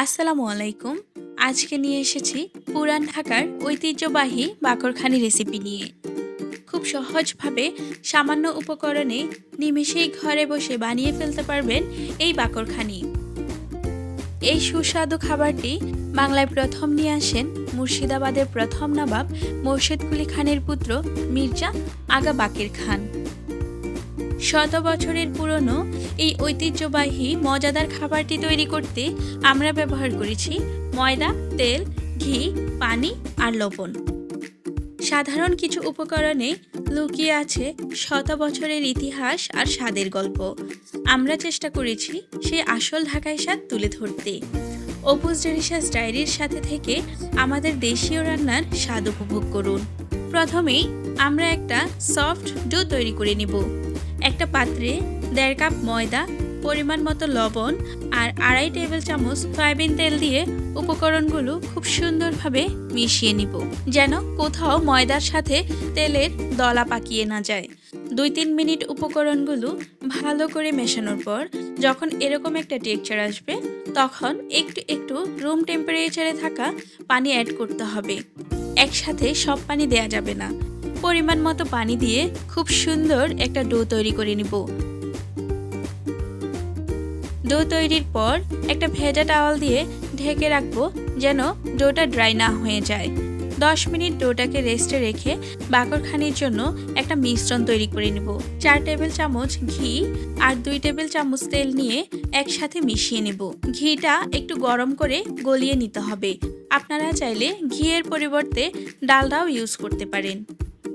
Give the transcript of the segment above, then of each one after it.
আসসালামু আলাইকুম। আজকে নিয়ে এসেছি পুরান ঢাকার ঐতিহ্যবাহী বাকরখানি রেসিপি নিয়ে। খুব সহজভাবে সামান্য উপকরণে নিমেষেই ঘরে বসে বানিয়ে ফেলতে পারবেন এই বাকরখানি। এই সুস্বাদু খাবারটি বাংলায় প্রথম নিয়ে আসেন মুর্শিদাবাদের প্রথম নবাব মোর্শেদ কুলি খানের পুত্র মির্জা আগা বাকির খান। শত বছরের পুরনো এই ঐতিহ্যবাহী, মজাদার খাবারটি তৈরি করতে আমরা ব্যবহার করেছি ময়দা, তেল, ঘি, পানি আর লবণ। সাধারণ কিছু উপকরণে লুকিয়ে আছে শত বছরের ইতিহাস আর স্বাদের গল্প। আমরা চেষ্টা করেছি সেই আসল ঢাকায় স্বাদ তুলে ধরতে। অপুস ডেলিশাস ডায়েরির সাথে থেকে আমাদের দেশীয় রান্নার স্বাদ উপভোগ করুন। প্রথমেই আমরা একটা সফট ডো তৈরি করে নিব। একটা পাত্রে দেড় কাপ ময়দা, পরিমাণ মতো লবণ আর আড়াই টেবিল চামচ সয়াবিন তেল দিয়ে উপকরণগুলো খুব সুন্দরভাবে মিশিয়ে নিব, যেন কোথাও ময়দার সাথে তেলের দলা পাকিয়ে না যায়। দুই তিন মিনিট উপকরণগুলো ভালো করে মেশানোর পর যখন এরকম একটা টেক্সচার আসবে, তখন একটু একটু রুম টেম্পারেচারে থাকা পানি অ্যাড করতে হবে। একসাথে সব পানি দেয়া যাবে না। পরিমাণ মতো পানি দিয়ে খুব সুন্দর একটা ডো তৈরি করে নিব। ডো তৈরির পর একটা ভেজা টাওয়াল দিয়ে ঢেকে রাখব যেন ডোটা ড্রাই না হয়ে যায়। দশ মিনিট ডোটাকে রেস্টে রেখে বাকরখানির জন্য একটা মিশ্রণ তৈরি করে নেব। চার টেবিল চামচ ঘি আর দুই টেবিল চামচ তেল নিয়ে একসাথে মিশিয়ে নেব। ঘিটা একটু গরম করে গলিয়ে নিতে হবে। আপনারা চাইলে ঘিয়ের পরিবর্তে ডালডাও ইউজ করতে পারেন।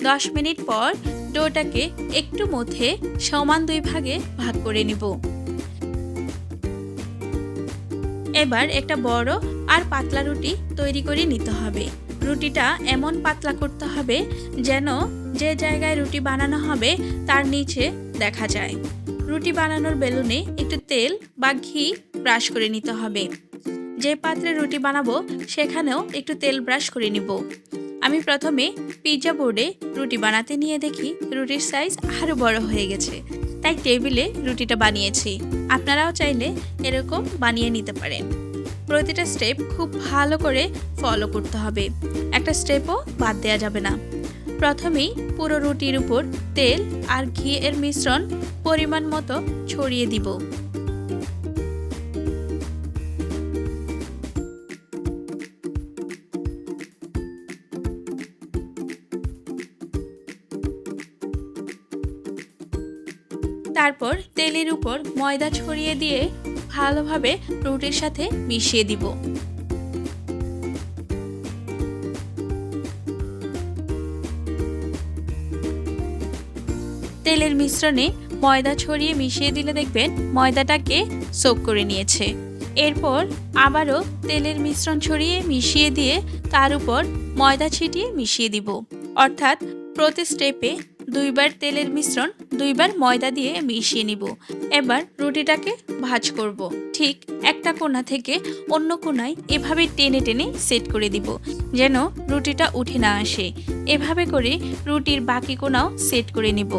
দশ মিনিট পর ডোটাকে একটু মধ্যে সমান দুই ভাগে ভাগ করে নিব। এবার একটা বড় আর পাতলা রুটি তৈরি করে নিতে হবে। রুটিটা এমন পাতলা করতে হবে যেন যে জায়গায় রুটি বানানো হবে তার নিচে দেখা যায়। রুটি বানানোর বেলুনে একটু তেল বা ঘি ব্রাশ করে নিতে হবে। যে পাত্রে রুটি বানাবো সেখানেও একটু তেল ব্রাশ করে নিব। আমি প্রথমে পিৎজা বোর্ডে রুটি বানাতে নিয়ে দেখি রুটির সাইজ আরও বড় হয়ে গেছে। তাই টেবিলে রুটিটা বানিয়েছি। আপনারাও চাইলে এরকম বানিয়ে নিতে পারেন। প্রতিটা স্টেপ খুব ভালো করে ফলো করতে হবে। একটা স্টেপও বাদ দেওয়া যাবে না। প্রথমেই পুরো রুটির উপর তেল আর ঘি এর মিশ্রণ পরিমাণ মতো ছড়িয়ে দিব। তারপর তেলের উপর ময়দা ছড়িয়ে দিয়ে ভালোভাবে রুটির সাথে মিশিয়ে দিব। তেলের মিশ্রণে ময়দা ছড়িয়ে মিশিয়ে দিলে দেখবেন ময়দাটাকে সোক করে নিয়েছে। এরপর আবারও তেলের মিশ্রণ ছড়িয়ে মিশিয়ে দিয়ে তার উপর ময়দা ছিটিয়ে মিশিয়ে দিব। অর্থাৎ প্রতি স্টেপে দুইবার তেলের মিশ্রণ দুইবার ময়দা দিয়ে মিশিয়ে নিব। এবার রুটিটাকে ভাজ করব। ঠিক একটা কোণা থেকে অন্য কোণায় এভাবে টেনে টেনে সেট করে দিব, যেন রুটিটা উঠে না আসে। এভাবে করে রুটির বাকি কোণাও সেট করে নিব।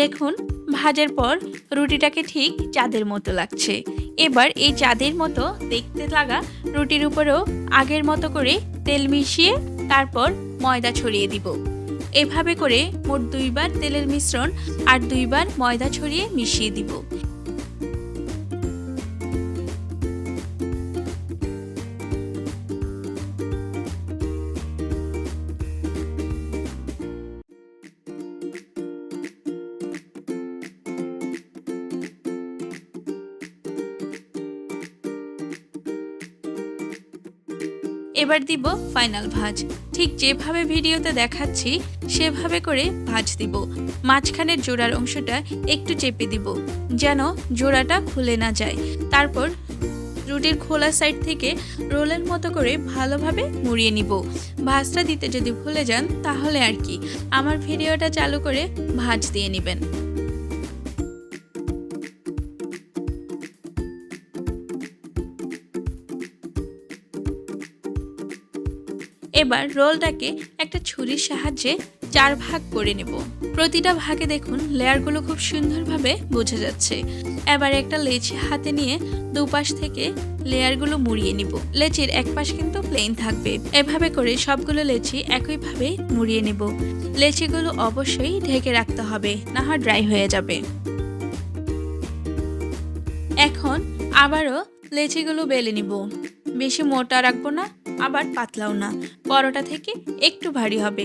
দেখুন, ভাজার পর রুটিটাকে ঠিক চাঁদের মতো লাগছে। এবার এই চাঁদের মতো দেখতে লাগা রুটির উপরেও আগের মতো করে তেল মিশিয়ে তারপর ময়দা ছড়িয়ে দিব। এভাবে করে মোট দুইবার তেলের মিশ্রণ আর দুইবার ময়দা ছড়িয়ে মিশিয়ে দিব। এবার দিব ফাইনাল ভাজ। ঠিক যেভাবে ভিডিওতে দেখাচ্ছি, সেভাবে করে ভাজ দিব। মাঝখানের জোড়ার অংশটা একটু চেপে দিব, যেন জোড়াটা খুলে না যায়। তারপর রুটির খোলা সাইড থেকে রোলের মতো করে ভালোভাবে মুড়িয়ে নিব। ভাজটা দিতে যদি ভুলে যান, তাহলে আর কি। আমার ভিডিওটা চালু করে ভাজ দিয়ে নেবেন। এবার রোলটাকে একটা ছুরির সাহায্যে চার ভাগ করে নেব। প্রতিটা ভাগে দেখুন লেয়ারগুলো খুব সুন্দরভাবে বোঝা যাচ্ছে। এবার একটা লেচি হাতে নিয়ে দুপাশ থেকে লেয়ারগুলো মুড়িয়ে নিব। লেচির এক পাশ কিন্তু প্লেন থাকবে। এভাবে করে সবগুলো লেচি একইভাবে মুড়িয়ে নেব। লেচিগুলো অবশ্যই ঢেকে রাখতে হবে, না হয় ড্রাই হয়ে যাবে। এখন আবারও লেচিগুলো বেলে নিব। বেশি মোটা রাখব না, আবার পাতলাও না। পরোটা থেকে একটু ভারী হবে।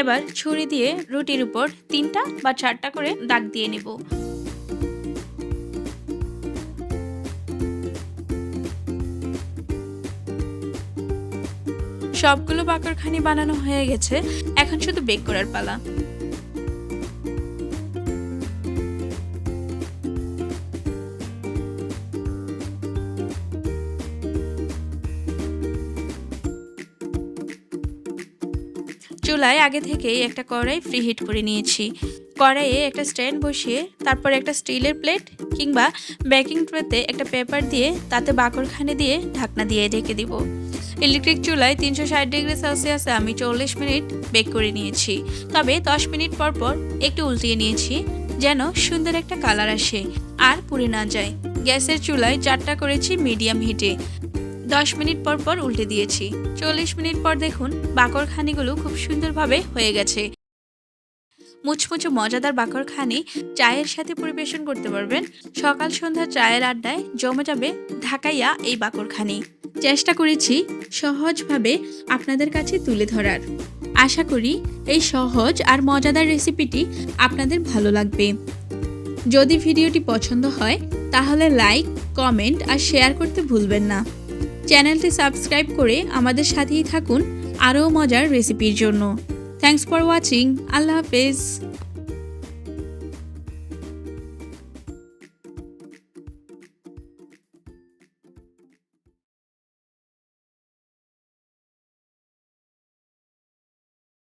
এবার ছুরি দিয়ে রুটির উপর তিনটা বা চারটা করে দাগ দিয়ে নিব। সবগুলো বাকরখানি বানানো হয়ে গেছে। এখন শুধু বেক করার পালা। চুলায় আগে থেকেই একটা কড়াই ফ্রি হিট করে নিয়েছি। কড়াইয়ে একটা স্ট্যান্ড বসিয়ে তারপর একটা স্টিলের প্লেট কিংবা বেকিং ট্রেতে একটা পেপার দিয়ে তাতে বাকরখানি দিয়ে ঢাকনা দিয়ে ঢেকে দিব। ইলেকট্রিক চুলায় তিনশো ষাট ডিগ্রি সেলসিয়াসে আমি চল্লিশ মিনিট বেক করে নিয়েছি। তবে দশ মিনিট পর পর একটু উল্টিয়ে নিয়েছি যেন সুন্দর একটা কালার আসে আর পুড়ে না যায়। গ্যাসের চুলায় চারটা করেছি মিডিয়াম হিটে দশ মিনিট পর পর উল্টে দিয়েছি। চল্লিশ মিনিট পর দেখুন, বাকরখানিগুলো খুব সুন্দরভাবে হয়ে গেছে। মুচমুচে মজাদার বাকরখানি চায়ের সাথে পরিবেশন করতে পারবেন। সকাল সন্ধ্যা চায়ের আড্ডায় জমে যাবে ঢাকাইয়া এই বাকরখানি। চেষ্টা করেছি সহজভাবে আপনাদের কাছে তুলে ধরার। আশা করি এই সহজ আর মজাদার রেসিপিটি আপনাদের ভালো লাগবে। যদি ভিডিওটি পছন্দ হয়, তাহলে লাইক, কমেন্ট আর শেয়ার করতে ভুলবেন না। চ্যানেলটি সাবস্ক্রাইব করে আমাদের সাথেই থাকুন। আরও মজার রেসিপির জন্য। থ্যাংকস ফর ওয়াচিং আল্লাহ হাফেজ।